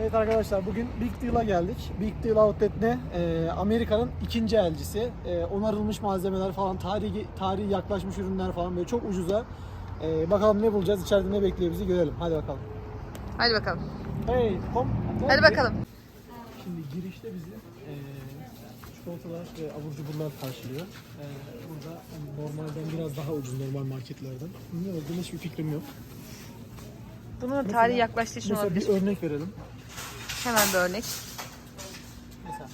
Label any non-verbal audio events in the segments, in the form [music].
Evet arkadaşlar bugün Big Deal'a geldik. Big Deal Outlet ne? Ee, Amerika'nın ikinci elcisi. Ee, onarılmış malzemeler falan, tarihi, tarihi yaklaşmış ürünler falan böyle çok ucuza. Ee, bakalım ne bulacağız, içeride ne bekliyor bizi görelim. Hadi bakalım. Hadi bakalım. Hey, kom. Hadi bakalım. Şimdi girişte bizi e, çikolatalar ve abur cuburlar karşılıyor. E, burada normalden biraz daha ucuz normal marketlerden. Ne olduğunu hiçbir fikrim yok. Bunun tarihi yaklaştığı için Mesela olabilir. bir örnek verelim. Hemen bir örnek. Mesela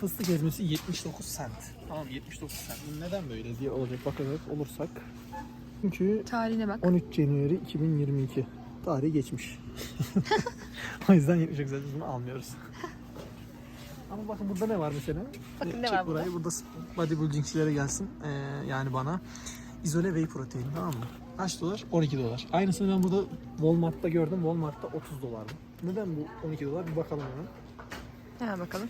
fıstık ezmesi 79 cent. Tamam 79 cent. Neden böyle diye olacak bakarak olursak. Çünkü Tarihine bak. 13 January 2022. Tarihi geçmiş. [laughs] o yüzden 79 cent bunu almıyoruz. Ama bakın burada ne var mesela? Bakın Ee, ne var burada? burayı. Burada bodybuildingçilere gelsin. Ee, yani bana. İzole whey protein tamam mı? Kaç dolar? 12 dolar. Aynısını ben burada Walmart'ta gördüm. Walmart'ta 30 dolardı. Neden bu 12 dolar? Bir bakalım hemen. Hemen bakalım.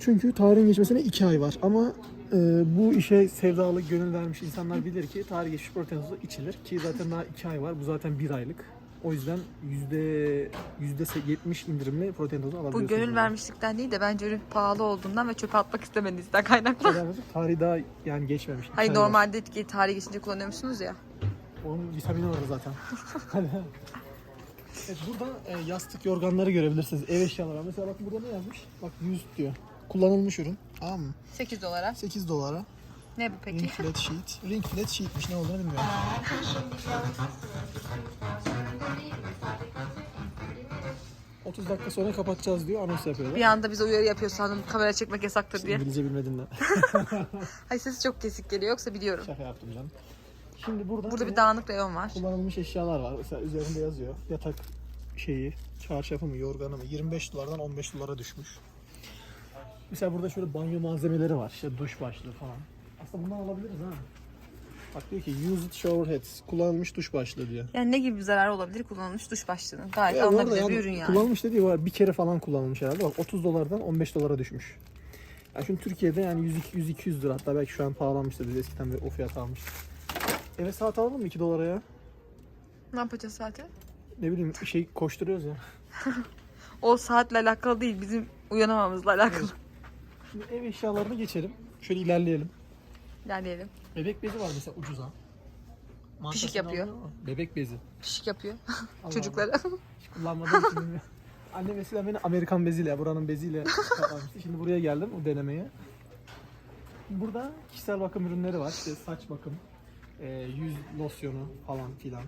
Çünkü tarihin geçmesine 2 ay var ama e, bu işe sevdalı gönül vermiş insanlar bilir ki tarih geçmiş protein tozu içilir ki zaten daha 2 ay var. Bu zaten 1 aylık. O yüzden yüzde yüzde 70 indirimli protein tozu Bu alabiliyorsunuz. gönül buradan. vermişlikten değil de bence ürün pahalı olduğundan ve çöpe atmak istemediğinizden kaynaklı. Tarihi daha yani geçmemiş. Hayır ay var. normalde etki tarihi geçince kullanıyormuşsunuz ya. Onun vitamini var zaten. [laughs] evet burada e, yastık yorganları görebilirsiniz. Ev eşyaları. var. Mesela bakın burada ne yazmış? Bak 100 diyor. Kullanılmış ürün. Tamam mı? 8 dolara. 8 dolara. Ne bu peki? Ring flat sheet. Ring flat sheetmiş ne olduğunu bilmiyorum. ...30 dakika sonra kapatacağız diyor anons yapıyorlar. Bir anda bize uyarı yapıyor sandım kamera çekmek yasaktır diye. İngilizce bilmediğinden. Hayır [laughs] sesi çok kesik geliyor yoksa biliyorum. Şaka yaptım canım. Şimdi burada, Burada bir dağınık reyon var. kullanılmış eşyalar var. Mesela üzerinde yazıyor. Yatak şeyi, çarşafı mı, yorganı mı 25 dolardan 15 dolara düşmüş. Mesela burada şöyle banyo malzemeleri var. İşte duş başlığı falan. Aslında bundan alabiliriz ha. Bak diyor ki used shower heads. Kullanılmış duş başlığı diyor. Yani ne gibi bir zararı olabilir kullanılmış duş başlığının? Gayet Ya bu arada alınabilir yani bir ürün yani. Kullanılmış dediği var bir kere falan kullanılmış herhalde. Bak 30 dolardan 15 dolara düşmüş. Yani şimdi Türkiye'de yani 100 200 lira hatta belki şu an pahalanmıştır. Biz eskiden bir o fiyat almıştık. Eve saat alalım mı 2 dolara ya? Ne yapacağız zaten? Ne bileyim şey koşturuyoruz ya. [laughs] O saatle alakalı değil bizim uyanamamızla alakalı. Şimdi ev eşyalarına geçelim. Şöyle ilerleyelim. İlerleyelim. Bebek bezi var mesela ucuza. Markasını Pişik yapıyor. ama Bebek bezi. Pişik yapıyor [laughs] [laughs] Allah çocuklara. Hiç kullanmadığım için bilmiyorum. Annem mesela beni Amerikan beziyle, buranın beziyle kapanmıştı. Şimdi buraya geldim o denemeye. Burada kişisel bakım ürünleri var. İşte saç bakım, e, yüz losyonu falan filan.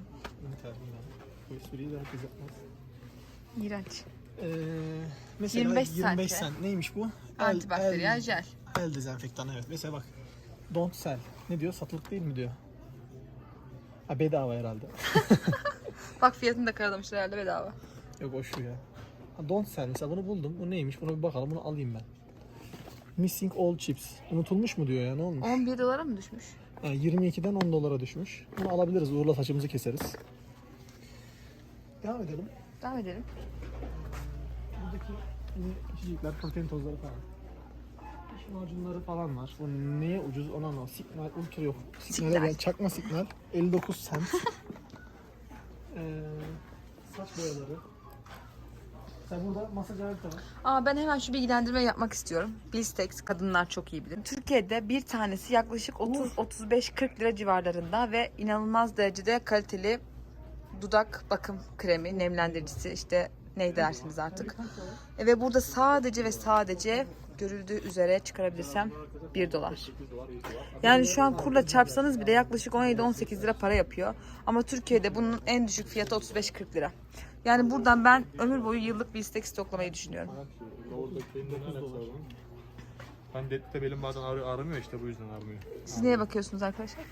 Inter bilmem. Bu espriyi de herkes yapmaz. İğrenç. E, mesela 25 25 cent. cent. Neymiş bu? El- Antibakteriyel el- jel. El dezenfektanı evet. Mesela bak. Don't sell. Ne diyor? Satılık değil mi diyor. Ha bedava herhalde. [laughs] Bak fiyatını da karalamışlar herhalde bedava. Yok o şu ya. Ha, don't sell mesela bunu buldum. Bu neymiş? Buna bir bakalım. Bunu alayım ben. Missing all chips. Unutulmuş mu diyor ya ne olmuş? 11 dolara mı düşmüş? Ha, 22'den 10 dolara düşmüş. Bunu alabiliriz. Uğurla saçımızı keseriz. Devam edelim. Devam edelim. Buradaki içecekler, protein tozları falan. Diş macunları falan var. Bu neye ucuz ona anlamadım. Signal Ultra yok. Signal'e Signal. ben çakma Signal. 59 cent. [laughs] ee, saç boyaları. Mesela burada masaj aleti var. Aa ben hemen şu bilgilendirme yapmak istiyorum. Blistex kadınlar çok iyi bilir. Türkiye'de bir tanesi yaklaşık 30-35-40 lira civarlarında ve inanılmaz derecede kaliteli dudak bakım kremi, nemlendiricisi işte ne dersiniz artık. E, Ve burada sadece ve sadece görüldüğü üzere çıkarabilirsem 1 dolar. Yani şu an kurla çarpsanız bile yaklaşık 17-18 lira para yapıyor. Ama Türkiye'de bunun en düşük fiyatı 35-40 lira. Yani buradan ben ömür boyu yıllık bir istek stoklamayı düşünüyorum. Ben de, de benim bazen ağrı, ağrımıyor işte bu yüzden ağrımıyor. Siz neye bakıyorsunuz arkadaşlar?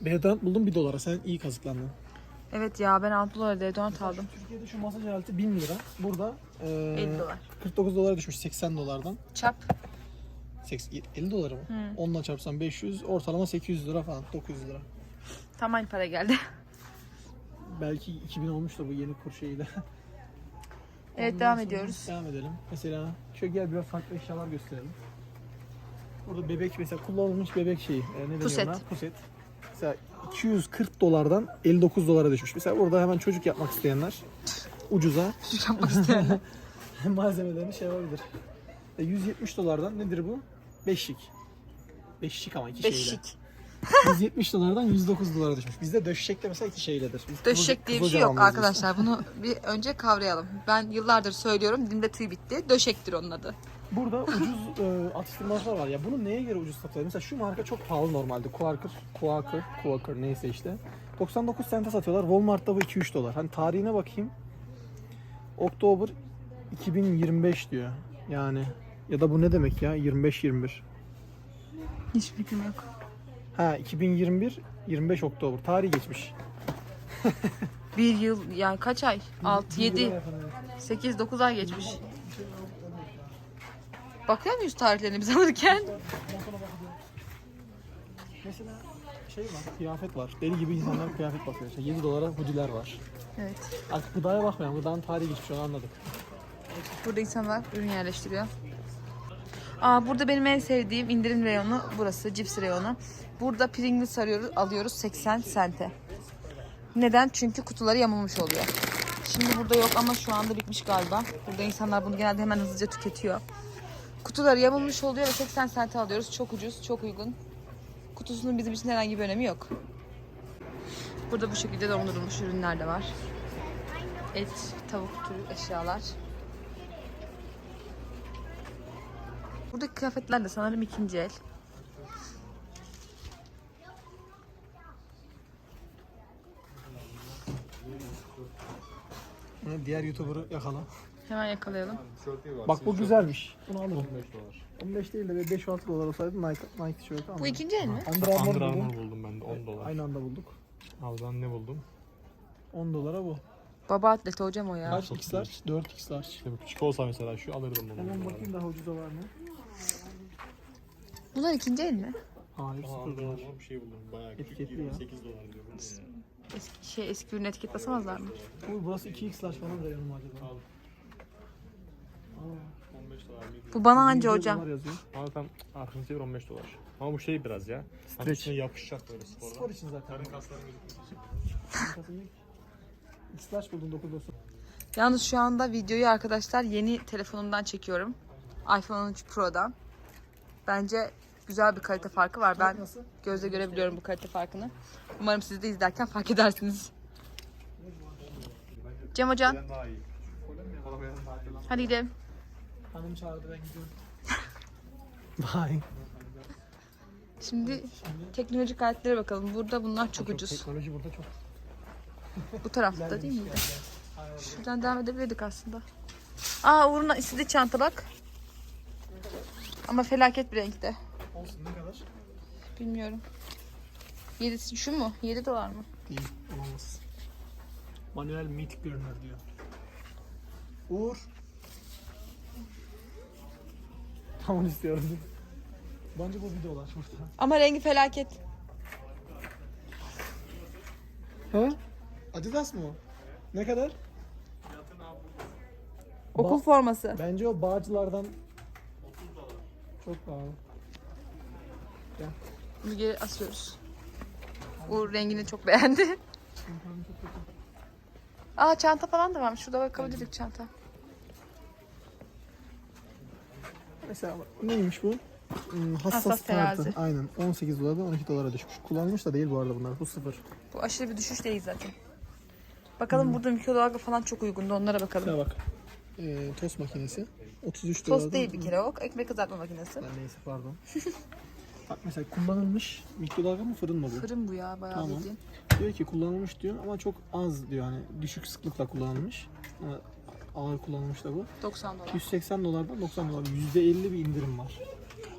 Deodorant buldum 1 dolara. Sen iyi kazıklandın. Evet ya ben 6 dolara deodorant aldım. Türkiye'de şu masaj aleti 1000 lira. Burada e, 50 dolar. 49 dolara düşmüş 80 dolardan. Çap. 80, 50 dolara mı? Hı. Onunla çarpsan 500, ortalama 800 lira falan, 900 lira. Tam aynı para geldi. Belki 2000 olmuş da bu yeni kur şeyiyle. Evet, Ondan devam sonra ediyoruz. Devam edelim. Mesela şöyle gel biraz farklı eşyalar gösterelim. Burada bebek mesela kullanılmış bebek şeyi. E, ne Puset. deniyor ona? Puset. Mesela 240 dolardan 59 dolara düşmüş. Mesela burada hemen çocuk yapmak isteyenler ucuza Suç yapmak isteyenler. [laughs] malzemelerini şey yapabilir. E, 170 dolardan nedir bu? Beşlik. Beşlik ama iki şeyle. Beşik. 170 dolardan 109 dolara düşmüş. Bizde döşek de mesela iki şeyledir. Biz Döşek diye bir şey yok arkadaşlar. Bunu bir önce kavrayalım. Ben yıllardır söylüyorum. Dilimde tüy bitti. Döşektir onun adı. Burada ucuz [laughs] e, atıştırmalıklar var. Ya bunu neye göre ucuz satıyorlar? Mesela şu marka çok pahalı normalde. Quaker, Quaker, Quaker neyse işte. 99 sente satıyorlar. Walmart'ta bu 2-3 dolar. Hani tarihine bakayım. Oktober 2025 diyor. Yani ya da bu ne demek ya? 25-21. Hiç fikrim yok. Ha 2021 25 Oktober. Tarih geçmiş. [laughs] Bir yıl yani kaç ay? 6, Bir 7, yıla yakın, evet. 8, 9 ay geçmiş. Bakıyor muyuz tarihlerine biz alırken? Mesela şey var, kıyafet var. Deli gibi insanlar kıyafet bakıyor. İşte 7 dolara hoodiler var. Evet. Artık gıdaya bakmayalım. Gıdanın tarihi geçmiş onu anladık. Burada insanlar ürün yerleştiriyor. Aa, burada benim en sevdiğim indirim reyonu burası. Cips reyonu. Burada Pringles arıyoruz, alıyoruz 80 sente. Neden? Çünkü kutuları yamulmuş oluyor. Şimdi burada yok ama şu anda bitmiş galiba. Burada insanlar bunu genelde hemen hızlıca tüketiyor. Kutuları yamulmuş oluyor ve 80 sente alıyoruz. Çok ucuz, çok uygun. Kutusunun bizim için herhangi bir önemi yok. Burada bu şekilde dondurulmuş ürünler de var. Et, tavuk türü eşyalar. Buradaki kıyafetler de sanırım ikinci el. Ha, Diğer YouTuber'ı yakala. Hemen yakalayalım. Bak bu güzelmiş. Bunu alırım. 15 dolar. 15 değil de 5-6 dolar olsaydı Nike, Nike tişörtü alırım. Bu ikinci el mi? Under Armour Under buldum. Armour buldum ben de 10 dolar. Aynı anda bulduk. Al ben ne buldum? 10 dolara bu. Baba atleti hocam o ya. Kaç X large? 4 X large. İşte bu küçük olsa mesela şu alırdım bunu. Hemen bakayım daha ucuza var mı? Bunlar ikinci el mi? Hayır Aa, 0 Under dolar. Bir şey buldum. Bayağı küçük Etiketli ya. 28 dolar diyor. Bu ne ya? Eski, şey eski ürün etiket basamazlar mı? Bu burası 2X large falan da yanım acaba. Al. Aa, 15 dolar mıydı? Bu bana anca 120 hocam. dolar yazıyor. Ama tam arkanı çevir 15 dolar. Ama bu şey biraz ya. Hani Stretch. üstüne yapışacak böyle sporda. Spor için zaten. Karın kasların. X large buldum 990. Yalnız şu anda videoyu arkadaşlar yeni telefonumdan çekiyorum. iPhone 13 Pro'dan. Bence güzel bir kalite farkı var. Ben gözle görebiliyorum bu kalite farkını. Umarım siz de izlerken fark edersiniz. Cem hocam hadi gidelim. Hanım çağırdı ben gidiyorum. Bye. Şimdi teknolojik aletlere bakalım. Burada bunlar çok ucuz. Teknoloji burada çok Bu tarafta değil miydi? Şuradan devam edebilirdik aslında. Aa Uğur'un istediği çanta bak. Ama felaket bir renkte. olsun ne kadar? Bilmiyorum. Yedisi şu mu? 7 dolar mı? Değil, olamaz. Manuel meat burner diyor. Uğur. Tamam istiyorum. Bence bu bir dolar burada. Ama rengi felaket. Ha? Adidas mı o? Ne kadar? Okul forması. Bence o bağcılardan çok pahalı. Bunu geri asıyoruz. Uğur rengini çok beğendi. Aa çanta falan da varmış. Şurada bakabilirdik çanta. Mesela neymiş bu? Hmm, hassas, Hassas tartı. terazi. Aynen. 18 dolardan 12 dolara düşmüş. Kullanılmış da değil bu arada bunlar. Bu sıfır. Bu aşırı bir düşüş değil zaten. Bakalım burada mikrodalga falan çok uygundu. Onlara bakalım. Şuna bak. Ee, tost makinesi. 33 dolardan. Tost değil bir kere o. Ekmek kızartma makinesi. Ha, neyse pardon. [laughs] bak mesela kullanılmış mikrodalga mı fırın mı bu? Fırın bu ya bayağı Tamam. bildiğin. Diyor ki kullanılmış diyor ama çok az diyor hani düşük sıklıkla kullanılmış. Ama ağır kullanılmış da bu. 90 dolar. 180 dolardan 90 dolar. %50 bir indirim var.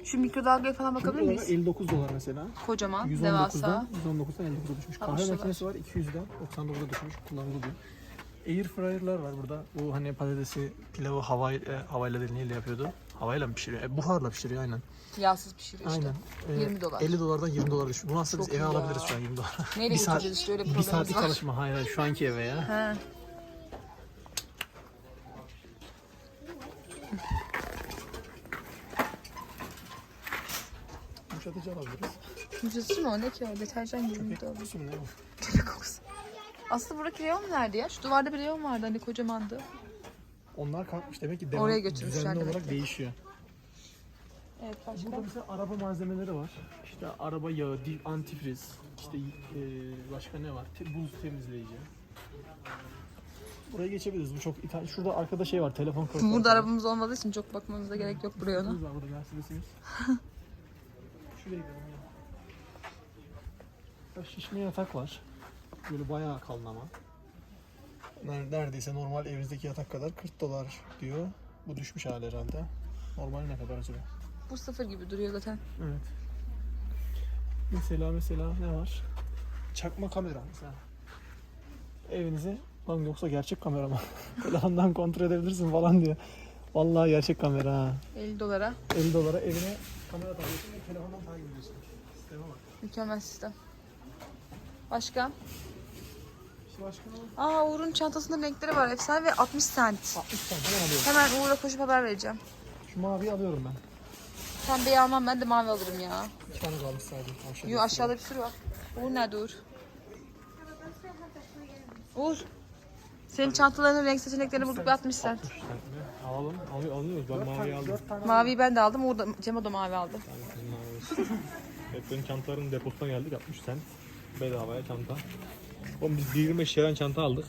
Şu mikrodalgaya falan bakabilir Mikrodalga miyiz? 59 dolar mesela. Kocaman, 119'dan devasa. 119'dan 59'a düşmüş. Kahve makinesi var 200'den 99'a düşmüş. Kullanılı diyor. Air fryer'lar var burada. Bu hani patatesi, pilavı havay, e, havayla değil neyle yapıyordu? Havayla mı pişiriyor? E, buharla pişiriyor aynen. Yağsız pişiriyor işte. Aynen. E, 20 dolar. 50 dolardan 20 dolara düşmüş. Bunu aslında biz Çok eve iyi ya. alabiliriz şu an 20 dolara. Neyle Bir saat- işte öyle Bir saatlik çalışma. Hayır hayır şu anki eve ya. He. Yumuşatıcı alabiliriz. Mı o? Ne ki o? Deterjan gibi mi de olur? Kokusu mu ne bu? Aslında buradaki reyon nerede ya? Şu duvarda bir reyon vardı hani kocamandı. Onlar kalkmış demek ki devam, Oraya götürmüşler düzenli demek olarak ki. değişiyor. Evet başka. Burada mesela araba malzemeleri var. İşte araba yağı, dip, antifriz, işte e, başka ne var? Te- buz temizleyici. Buraya geçebiliriz. Bu çok ithal. Şurada arkada şey var. Telefon korkar. Burada arabamız olmadığı için çok bakmamıza gerek yok buraya ona. Mercedes'imiz var burada Mercedes'imiz. [laughs] Şuraya gidelim ya. Burada Şişme yatak var. Böyle bayağı kalın ama. Ner- Neredeyse normal evinizdeki yatak kadar 40 dolar diyor. Bu düşmüş hali herhalde. Normal ne kadar acaba? Bu sıfır gibi duruyor zaten. Evet. Mesela mesela ne var? Çakma kamera mesela. Evinizi lan yoksa gerçek kamera mı? [laughs] Telefondan kontrol edebilirsin falan diyor. Vallahi gerçek kamera ha. 50 dolara. 50 dolara evine kamera takıyorsun ve telefondan takip ediyorsun. Sisteme bak. Mükemmel sistem. Başka? Aa Uğur'un çantasında renkleri var. Efsane ve 60 cent. 60 tane hemen alıyorum. Hemen Uğur'a koşup haber vereceğim. Şu maviyi alıyorum ben. Pembeyi almam ben de mavi alırım ya. İki tane kalmış sadece. Aşağıda. Yo aşağıda bir sürü var. Uğur nerede Uğur? Uğur. Senin çantalarının renk seçeneklerini bulduk ve 60 cent. Alalım. Alıyor, alıyoruz. Ben maviyi aldım. 4 tane Maviyi ben de aldım. Uğur da, Cem o da mavi aldı. Ben kızım mavi. [laughs] evet benim çantaların deposuna geldik 60 cent. Bedavaya çanta. Oğlum biz 25 şeyden çanta aldık.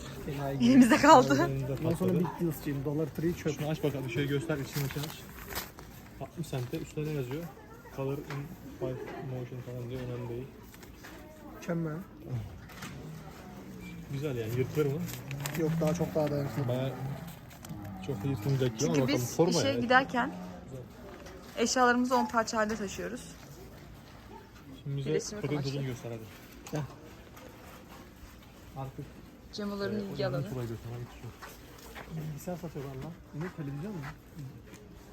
Elimizde kaldı. Ondan sonra patladı. Big Deals'cıyım. Dollar Tree çöp. Şunu aç bakalım. Şöyle göster. içini aç. 60 cent'te üstüne ne yazıyor? Color in five motion falan diyor. Önemli değil. Mükemmel. Güzel yani. Yırtılır mı? Yok daha çok daha dayanıklı. Baya çok da yırtılmayacak gibi ama Çünkü bakalım. biz Forma işe yani. giderken eşyalarımızı 10 parça halde taşıyoruz. Şimdi bize amaçlı. tozunu göster hadi. Gel. Artık Cemoların e, ilgi alanı. Göster. Hadi şu. Bilgisayar satıyorlar lan. Ne televizyon mu?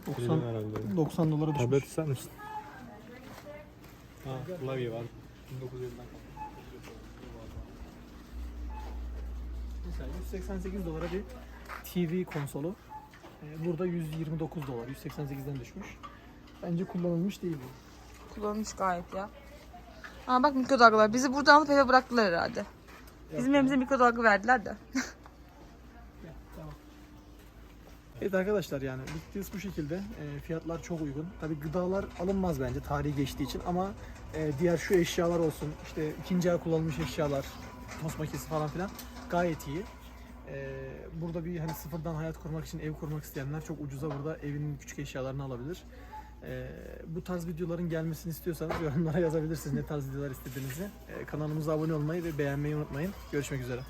Televizyon 90, herhalde. 90 dolara düşmüş. Tablet ister misin? Ha, klavye var. 1950'den Mesela 188 dolara bir TV konsolu. Ee, Burada 129 dolar. 188'den düşmüş. Bence kullanılmış değil bu. Kullanılmış gayet ya. Aa bak mikrodalgalar. Bizi buradan alıp eve bıraktılar herhalde. Bizim evimize mikrodalga verdiler de. Evet arkadaşlar yani Deals bu şekilde. E, fiyatlar çok uygun. Tabi gıdalar alınmaz bence tarihi geçtiği için ama e, diğer şu eşyalar olsun işte ikinci el kullanılmış eşyalar, tost makinesi falan filan gayet iyi. E, burada bir hani sıfırdan hayat kurmak için ev kurmak isteyenler çok ucuza burada evinin küçük eşyalarını alabilir. E, bu tarz videoların gelmesini istiyorsanız yorumlara yazabilirsiniz ne tarz videolar istediğinizi. E, kanalımıza abone olmayı ve beğenmeyi unutmayın. Görüşmek üzere.